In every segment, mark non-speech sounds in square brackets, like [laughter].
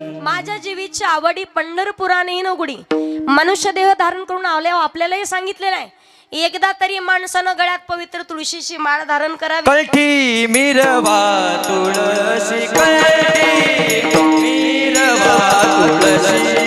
माझ्या जीवीची आवडी पंढरपुराने नगुडी मनुष्य देह धारण करून आल्यावर आपल्यालाही सांगितलेलं आहे. एकदा तरी माणसानं गळ्यात पवित्र तुळशीची माळ धारण करावी. कलठी मिरवा तुळशी मिरवा तुळशी.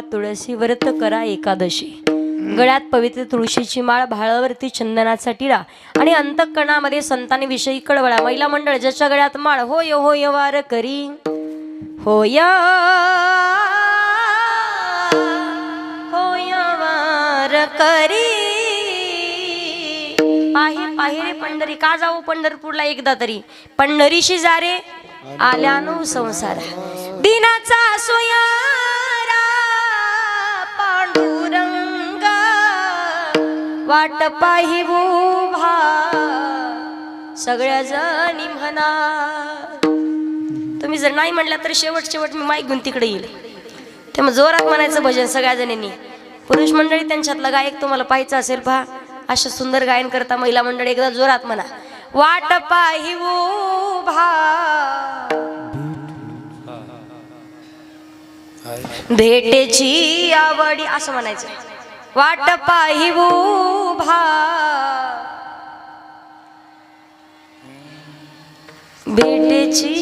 कंठी तुळशी व्रत करा एकादशी. गळ्यात पवित्र तुळशीची माळ भाळावरती चंदनाचा टिळा आणि अंतकणामध्ये संतांनी विषयी कळवळा. महिला मंडळ ज्याच्या गळ्यात माळ होय होय वार करी. होय होय वार करी. पाहि पाहिरे पंढरी का जाऊ पंढरपूरला एकदा तरी? पंढरीशी जा रे आल्यानो संसार दिनाचा सोया वाट पाही उभा. सगळ्या जणी म्हणा तुम्ही जर नाही म्हटलं तर शेवट शेवट मी माईक घेऊन तिकडे येईल. तेव्हा जोरात म्हणायचं भजन सगळ्या जणींनी पुरुष मंडळी त्यांच्यातला गायक तुम्हाला पाहायचं असेल पहा. अशा सुंदर गायन करता महिला मंडळी एकदा जोरात म्हणा. वाट पाही उभा. भेटेची आवडी असं म्हणायचं. वाट पाहि उभा भेटेची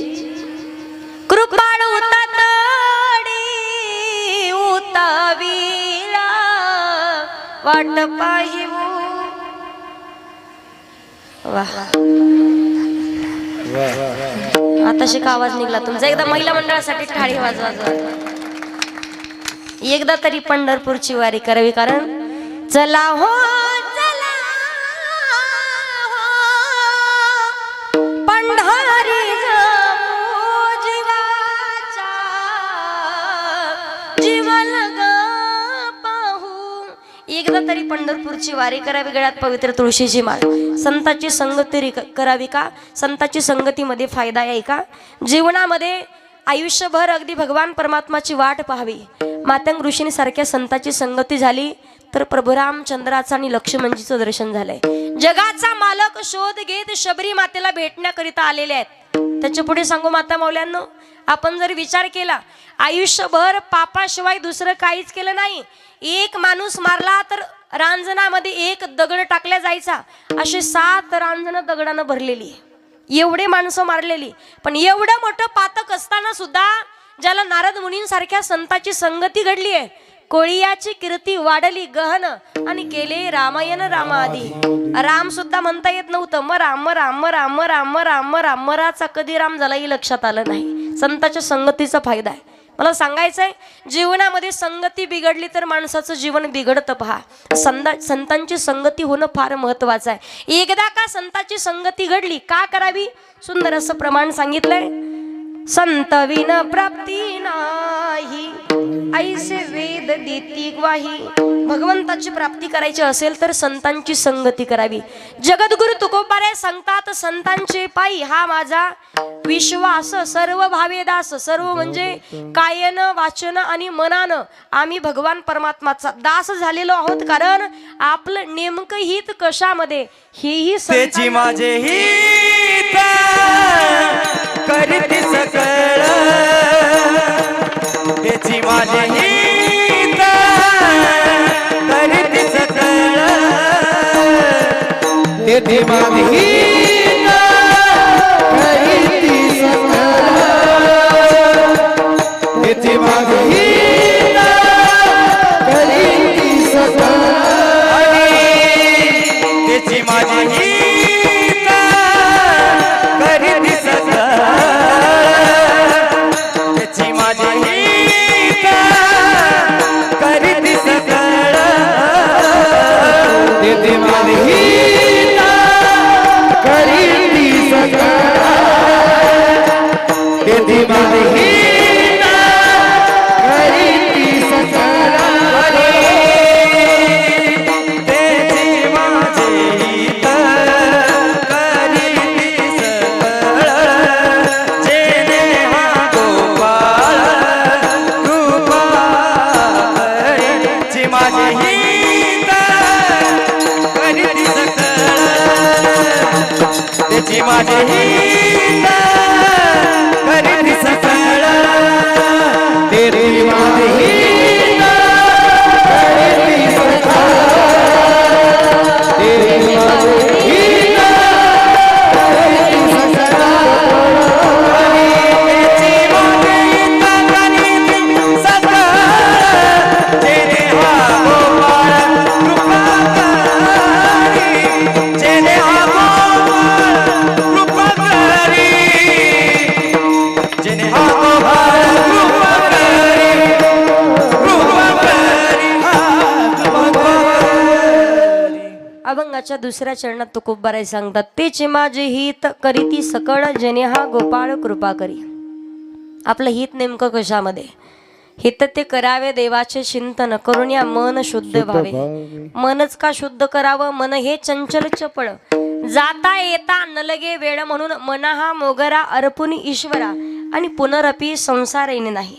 कृपाळ उतातडी उतावीला। वाट पाहि वा आता शिका आवाज निघला तुमचा. एकदा महिला मंडळासाठी टाळी वाजवा। एकदा तरी पंढरपूरची वारी करावी कारण चला हो चला हो, पंढरी जीवन ग पाहू. एकदा तरी पंढरपूरची वारी करावी गळ्यात पवित्र तुळशीची माळ. संताची संगती करावी का? संताची संगतीमध्ये फायदा आहे का? जीवनामध्ये आयुष्यभर अगदी भगवान परमात्माची वाट पाहावी. मातंग ऋषींनी सारख्या संताची संगती झाली तर प्रभुरामचंद्राचं आणि लक्ष्मणजीचं दर्शन झालंय. जगाचा मालक शोध घेत शबरी मातेला भेटण्याकरिता आलेले आहेत. त्याच्या पुढे सांगू माता मौल्यांनो आपण जर विचार केला आयुष्यभर पापाशिवाय दुसरं काहीच केलं नाही. एक माणूस मारला तर रांजणामध्ये एक दगड टाकल्या जायचा. असे सात रांजणं दगडानं भरलेली आहे. एवढे माणसं मारलेली. पण एवढं मोठं पातक असताना सुद्धा ज्याला नारद मुनींसारख्या संताची संगती घडली आहे कोळियाची कीर्ती वाढली गहन आणि केले रामायण रामाआधी. राम सुद्धा म्हणता येत नव्हतं मग राम राम राम राम राम राम राचा कधी राम झालाही लक्षात आलं नाही. संताच्या संगतीचा फायदा आहे. मला सांगायचंय जीवनामध्ये संगती बिघडली तर माणसाचं जीवन बिघडतं पहा. संदा संतांची संगती होणं फार महत्वाचं आहे. एकदा का संताची संगती घडली का करावी? सुंदर असं प्रमाण सांगितलंय. संत विन प्राप्ती नाही. ऐसे वेद देती ग्वाही. भगवंताची प्राप्ती करायची असेल तर संतांची संगती करावी. जगद्गुरु तुकोबारे सांगतात संतांचे पायी हा माझा विश्वास. सर्व भावे दास सर्व म्हणजे कायन वाचन आणि मनानं. आम्ही भगवान परमात्माचा दास झालेलो आहोत कारण आपलं नेमकं हित कशामध्ये? हेही त्याची संतांना- माझे हित करीती सकळ माझे दुसऱ्या चरणात तुकोबाराय सांगतात. तेचे माझे हित करीती सकळ जने हा गोपाळ कृपा करी. आपलं हित नेमकं कशामध्ये? हित ते करावे देवाचे चिंतन करून या मन शुद्ध व्हावे. मनच का शुद्ध करावं? मन हे चंचल चपळ. जाता येता न लगे वेळ म्हणून मना हा मोगरा अर्पुन ईश्वरा. आणि पुनरपी संसार येणे नाही.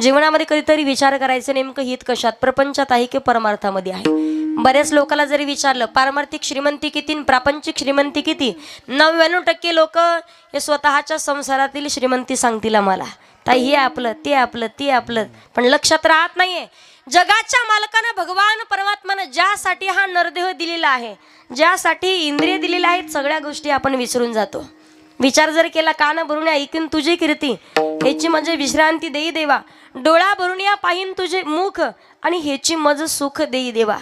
जीवनामध्ये कधीतरी विचार करायचं नेमकं हित कशात? प्रपंचात आहे की परमार्थामध्ये आहे? बऱ्याच लोकांना जरी विचारलं पारमार्थिक श्रीमंती किती प्रापंचिक श्रीमंती किती? नव्याण्णव टक्के लोक हे स्वतःच्या संसारातील श्रीमंती सांगतील आम्हाला. ताई हे आपलं ते आपलं ते आपलं. पण लक्षात राहत नाहीये. जगाच्या मालकानं भगवान परमात्मानं ज्यासाठी हा नरदेह दिलेला आहे ज्यासाठी इंद्रिय दिलेले आहेत सगळ्या गोष्टी आपण विसरून जातो. विचार जर केला कान भरून ऐकून तुझी कीर्ती ह्याची म्हणजे विश्रांती देई देवा. डोळा भरून या पाहिन तुझे मुख आणि ह्याची मज सुख देई देवा.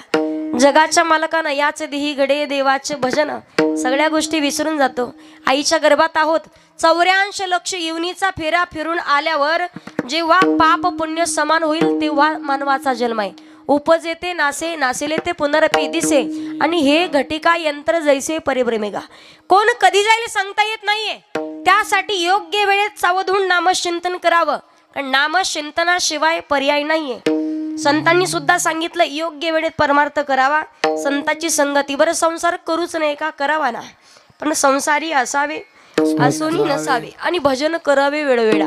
जगाच्या मालकानं याच देही घडे देवाचे भजन सगळ्या गोष्टी विसरून जातो. आईच्या गर्भात आहोत. चौऱ्याऐंशी लक्ष युनीचा फेरा फिरून आल्यावर जेव्हा पाप पुण्य समान होईल तेव्हा मानवाचा जन्म आहे. उपज येते नासे नासेले ते पुनरपी दिसे. आणि हे घटिका यंत्र जैसे परिभ्रमेगा. कोण कधी जाईल सांगता येत नाहीये. त्यासाठी योग्य वेळेत सावधून नामचिंतन करावं. कारण नामचिंतनाशिवाय पर्याय नाहीये. संतांनी सुद्धा सांगितलं योग्य वेळेत परमार्थ करावा. संताची संगती बरं संसार करूच नाही का? करावा ना. पण संसारी असावे असूनही नसावे. आणि भजन करावे वेळोवेळा.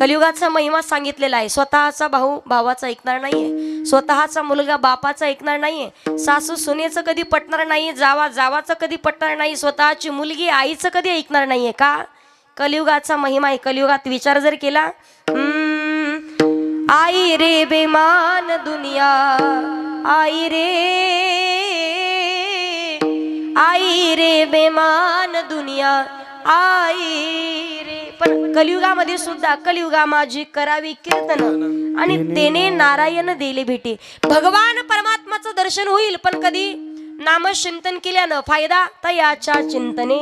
कलियुगाचा महिमा सांगितलेला आहे. स्वतःचा भाऊ भावाचा ऐकणार नाहीये. स्वतःचा मुलगा बापाचा ऐकणार नाहीये. सासू सुनेचं कधी पटणार नाही जावा जावाचं कधी पटणार नाही. स्वतःची मुलगी आईचं कधी ऐकणार नाहीये का? कलियुगाचा महिमा आहे. कलियुगात विचार जर केला हम्म, आई रे बेमान दुनिया आई रे आई रे बेमान दुनिया आई रे. पण कलियुगामध्ये सुद्धा कलियुगा माझी करावी कीर्तन. आणि तेने नारायण दिले भेटे. भगवान परमात्माचं दर्शन होईल पण कधी नामचिंतन केल्यानं फायदा तयाच्या चिंतने.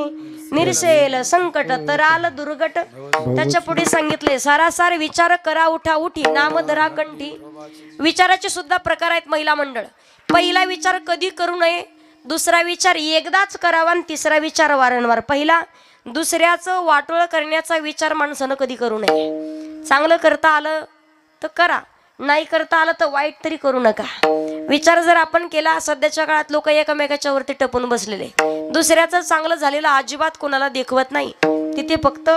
निरसेल संकट तराल दुर्गट. त्याच्या पुढे सांगितले सारासार विचार करा उठा उठी नाम धरा कंठी. विचाराचे सुद्धा प्रकार आहेत महिला मंडळ. पहिला विचार कधी करू नये दुसरा विचार एकदाच करावा आणि तिसरा विचार वारंवार पहिला. दुसऱ्याचं वाटोळ करण्याचा विचार माणसानं कधी करू नये. चांगलं करता आलं तर करा नाही करता आलं तर वाईट तरी करू नका. विचार जर आपण केला सध्याच्या काळात लोक एकमेकाच्या वरती टपून बसलेले. दुसऱ्याचं चांगलं झालेलं अजिबात कोणाला देखवत नाही. तिथे फक्त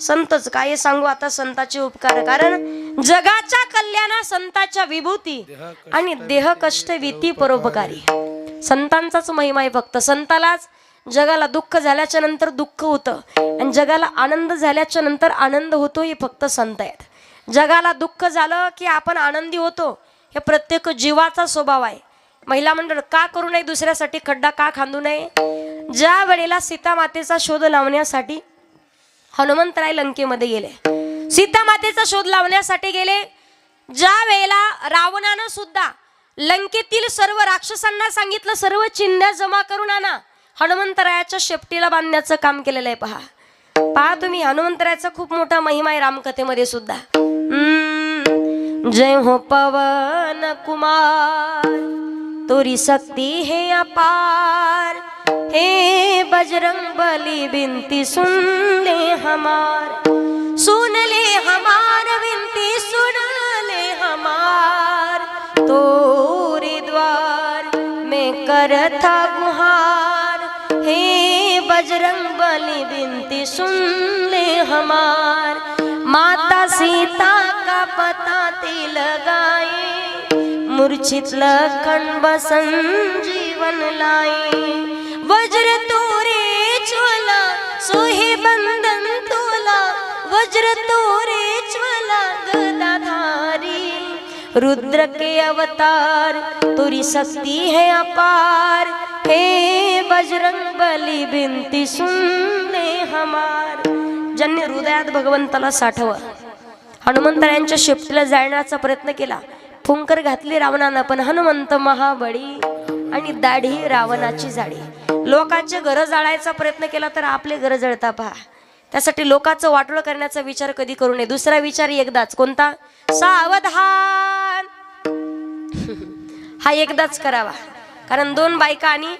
संतच. काय सांगू आता संताचे उपकार? कारण जगाच्या कल्याणा संताच्या विभूती आणि देह कष्ट विती परोपकारी. संतांचाच महिमा आहे फक्त. संतालाच जगाला दुःख झाल्याच्यानंतर दुःख होतं. आणि जगाला आनंद झाल्याच्यानंतर आनंद होतो हे फक्त संत आहेत. जगाला दुःख झालं की आपण आनंदी होतो हे प्रत्येक जीवाचा स्वभाव आहे. महिला मंडळ का करू नये दुसऱ्यासाठी? खड्डा का खांदू नये? ज्या वेळेला सीता मातेचा शोध लावण्यासाठी हनुमंतराय लंकेमध्ये गेले सीता मातेचा शोध लावण्यासाठी गेले ज्या वेळेला रावणानं सुद्धा लंकेतील सर्व राक्षसांना सांगितलं सर्व चिन्ह जमा करून आणा हनुमंतरायाच्या शेपटीला बांधण्याचं काम केलेलं आहे. पहा. पहा तुम्ही हनुमंतरायाचा खूप मोठा महिमा आहे रामकथेमध्ये सुद्धा. हम्म. जय हो पवन कुमार. तोरी शक्ति है अपार। हे बजरंग बली बिनती सुन ले हमार। सुन ले हमार बिनती सुन ले हमार। तोरे द्वार में करथा गुहार। हे बजरंग बली बिनती सुन ले हमार। माता सीता का पता ते लगाए। मूर्छित लखन संजीवन लाई। वज्र तोरे ज्वला सोहे बंधन तोला। वज्र तोरे ज्वला गदाधारी। रुद्र के अवतार तुरी शक्ति है अपार। हे बजरंग बली बिनती सुनले हमार। ज्यांनी हृदयात भगवंताला साठवं। हनुमंतरायांच्या शेपटीला जाळण्याचा प्रयत्न केला. फुंकर घातली रावणानं पण हनुमंत महाबळी आणि दाढी रावणाची जाडी. लोकांचे घर जाळायचा प्रयत्न केला तर आपले घर जळता पहा. त्यासाठी लोकांचं वाटोळ करण्याचा विचार कधी करू नये. दुसरा विचार एकदाच. कोणता? सावधान! [laughs] हा एकदाच करावा. कारण दोन बायका आणि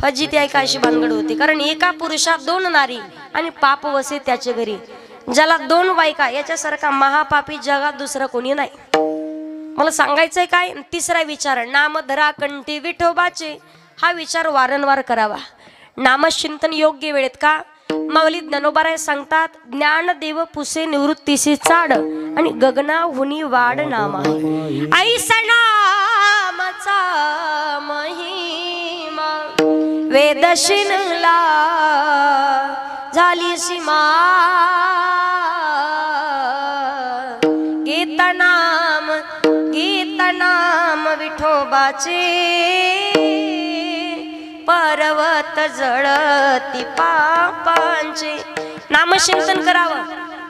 फजिती ऐका अशी भानगड होती. कारण एका पुरुषात दोन नारी आणि पाप वसे त्याच्या घरी. ज्याला दोन बायका याच्यासारखा महापापी जगात दुसरा कोणी नाही. मला सांगायचंय काय? तिसरा विचार नामधरा कंठी विठोबाचे. हा विचार वारंवार करावा. नामचिंतन योग्य वेळेत का? माऊली ज्ञानोबाराय सांगतात ज्ञानदेव पुसे निवृत्तीशी चाड आणि गगना हुनी वाड नामा. ऐसा नामाचा महिमा वेदशिनला झाली सीमा. गीत नाम विठोबाचे. पर्वत जळती पापांचे. नामचिंतन करावं.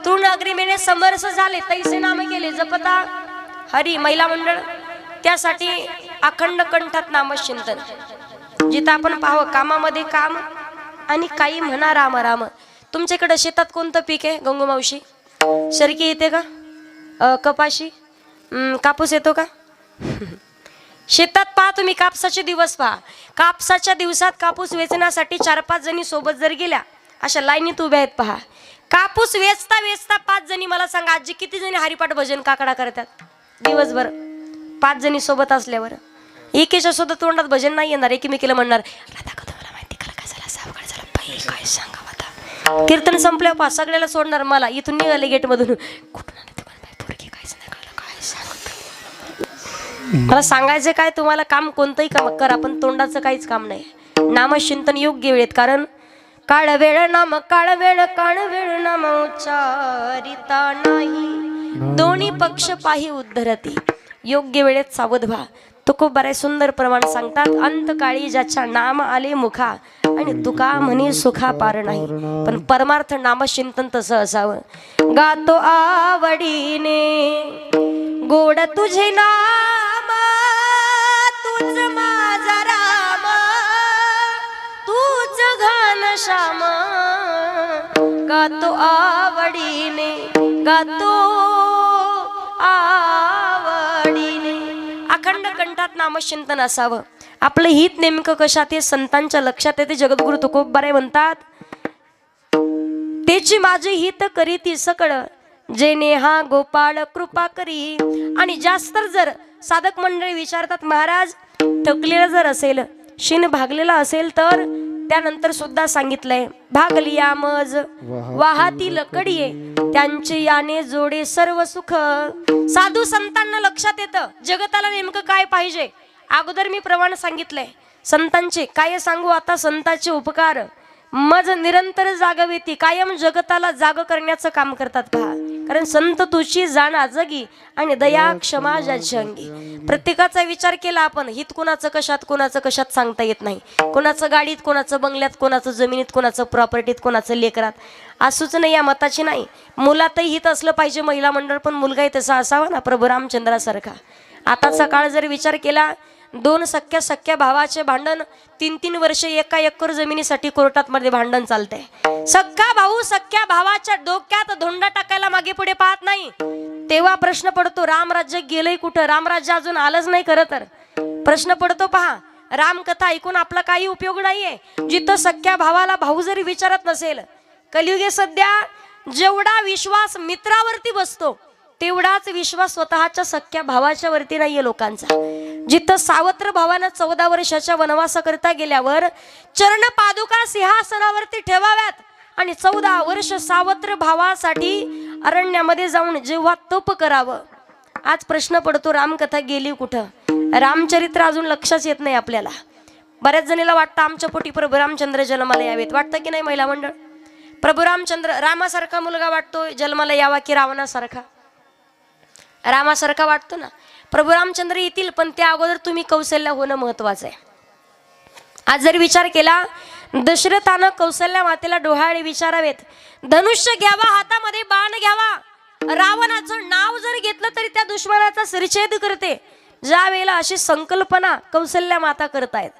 तृण अग्रिमेने समरस झाले तैसे नाम केले जपता. हरी महिला मंडळ त्यासाठी अखंड कंठात नामचिंतन जिथं आपण पाहावं कामामध्ये काम आणि काही म्हणा राम राम. तुमच्याकडे शेतात कोणतं पीक आहे गंगू मावशी? शरकी येते का? कपाशी? कापूस येतो का? शेतात पहा तुम्ही कापसाचे दिवस पहा. कापसाच्या दिवसात कापूस वेचण्यासाठी चार पाच जणी सोबत जर गेल्या अशा लाईनीत उभ्या आहेत पहा. कापूस वेचता वेचता पाच जणी मला सांगा आजी किती जणी हरिपाठ भजन काकडा करतात? दिवसभर पाच जणी सोबत असल्यावर. एकेच्या सुद्धा तोंडात भजन नाही येणार एकमेकीला म्हणणार राधा का तुम्हाला माहिती करा काय झालं सावकाळ झालं बाई काय सांगा आता? कीर्तन संपल्यावर पहा सगळ्याला सोडणार मला इथून निघाले गेटमधून. कुठून आले तुम्हाला बाई पोरगी काहीच नाही कळलं काय सांगत मला सांगायचं काय तुम्हाला काम कोणतंही काम करा पण तोंडाचं काहीच काम नाही. नामचिंतन योग्य वेळेत कारण काळ वेळ नाम काळ वेळ काळ वेळ नाम उच्चारिता नाही. दोन्ही पक्ष पाही उद्धरती. योग्य वेळेत सावध व्हा. तो खूप बरे सुंदर प्रमाण सांगतात. अंतकाळी ज्याच्या नाम आले मुखा आणि तुका म्हणे सुखा पार नाही. पण परमार्थ नामचिंतन तसं असावं. गातो आवडीने गोड तुझे ना तुझ माझा राम तूच घन श्याम. गातो आवडीने गातो आवडीने. अखंड कंठात नामचिंतन असावं. आपलं हित नेमकं कशात हे संतांच्या लक्षात येते जगद्गुरु तुकोबारे म्हणतात. तेची माझे हित करीती सकळ जेने हा गोपाळ कृपा करी. आणि जास्त जर साधक मंडळी विचारतात महाराज थकलेलं जर असेल शिन भागलेला असेल तर? त्यानंतर सुद्धा सांगितलंय भागलिया मज वाहातील कडीये त्यांचे याने जोडे सर्व सुख. साधू संतांना लक्षात येतं जगताला नेमकं काय पाहिजे? अगोदर मी प्रमाण सांगितलंय संतांचे काय सांगू आता संतांचे उपकार? मज निरंतर जागवेती कायम जगताला जाग करण्याचं काम करतात पहा कारण संत तुझी जाणा जगी आणि दया क्षमा ज्याची अंगी प्रत्येकाचा विचार केला आपण हित कोणाचं कशात कोणाचं कशात सांगता येत नाही. कोणाचं गाडीत कोणाचं बंगल्यात कोणाचं जमिनीत कोणाचं प्रॉपर्टीत कोणाचं लेकरात. असूच नाही या मताची नाही. मुलातही हित असलं पाहिजे महिला मंडळ पण मुलगाही तसा असावा ना प्रभू रामचंद्रासारखा. आताचा काळ जर विचार केला दोन सख्या सख्या भावाचे भांडण तीन तीन वर्ष एका एकर जमिनीसाठी कोर्टात मध्ये भांडण चालतंय. सख्खा भाऊ सख्या भावाच्या डोक्यात धोंडा टाकायला मागे पुढे पाहत नाही. तेव्हा प्रश्न पडतो रामराज्य गेलंय कुठं? रामराज्य अजून आलंच नाही खरं तर. प्रश्न पडतो पहा रामकथा ऐकून आपला काही उपयोग नाहीये. जिथं सख्या भावाला भाऊ जरी विचारत नसेल कलियुगे सध्या जेवढा विश्वास मित्रावरती बसतो तेवढाच विश्वास स्वतःच्या सख्या भावाच्या वरती नाहीये लोकांचा. जिथं सावत्र भावानं चौदा वर्षाच्या वनवासाकरता गेल्यावर चरण पादुका सिंहासनावरती ठेवाव्यात आणि चौदा वर्ष सावत्र भावासाठी अरण्यामध्ये जाऊन जेव्हा तप करावं. आज प्रश्न पडतो रामकथा गेली कुठं? रामचरित्र अजून लक्षात येत नाही आपल्याला. बऱ्याच जणीला वाटतं आमच्या पोटी प्रभू रामचंद्र जन्माला यावेत. वाटतं की नाही महिला मंडळ? प्रभू रामचंद्र रामासारखा मुलगा वाटतो जन्माला यावा की रावणासारखा? रामासारखा वाटतो ना? प्रभू रामचंद्र येतील पण त्या अगोदर तुम्ही कौशल्य होणं महत्वाचं आहे. आज जर विचार केला दशरथानं कौशल्या मातेला डोहाळे विचारावेत. धनुष्य घ्यावा हातामध्ये बाण घ्यावा. रावणाचं नाव जर घेतलं तरी त्या दुश्मनाचा सरछेद करते. ज्या वेळेला अशी संकल्पना कौशल्या माता करतायत.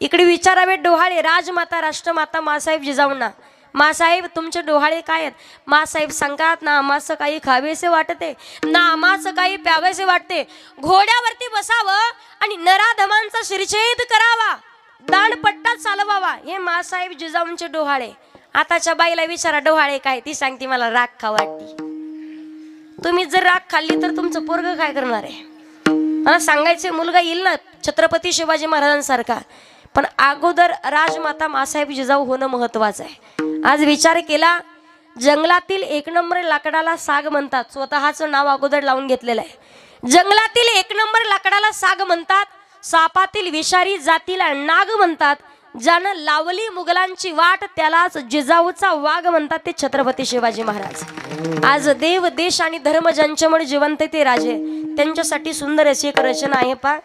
इकडे विचारावे डोहाळे राजमाता राष्ट्रमाता मासाहेब जिजाऊंना. मासाहेब तुमचे डोहाळे काय आहेत? मासाहेब सांगतात ना आम्हाचं काही खावेसे वाटते? ना आम्हाचं काही प्यावेसे वाटते? घोड्यावरती बसावं आणि नराधमांचा शिरछेद करावा. दांडपट्टा चालवावा. हे मासाहेब जिजाऊंचे डोहाळे. आताच्या बाईला विचारा डोहाळे काय? ती सांगते मला राग खा वाटती. तुम्ही जर राग खाल्ली तर तुमचं पोरग काय करणार आहे? मला सांगायचे मुलगा येईल ना? छत्रपती शिवाजी महाराजांसारखा. पण अगोदर राजमाता मासाहेब जिजाऊ होणं महत्वाचं आहे. आज विचार केला जंगलातील एक नंबर लाकडाला साग म्हणतात. स्वतःचं नाव अगोदर लावून घेतलेलं आहे. जंगलातील एक नंबर लाकडाला साग म्हणतात. सापातील विषारी जातीला नाग म्हणतात. ज्यानं लावली मुघलांची वाट त्यालाच जिजाऊचा वाघ म्हणतात ते छत्रपती शिवाजी महाराज. आज देव देश आणि धर्म ज्यांच्यामुळे जिवंत ते राजे. त्यांच्यासाठी सुंदर अशी एक रचना आहे पा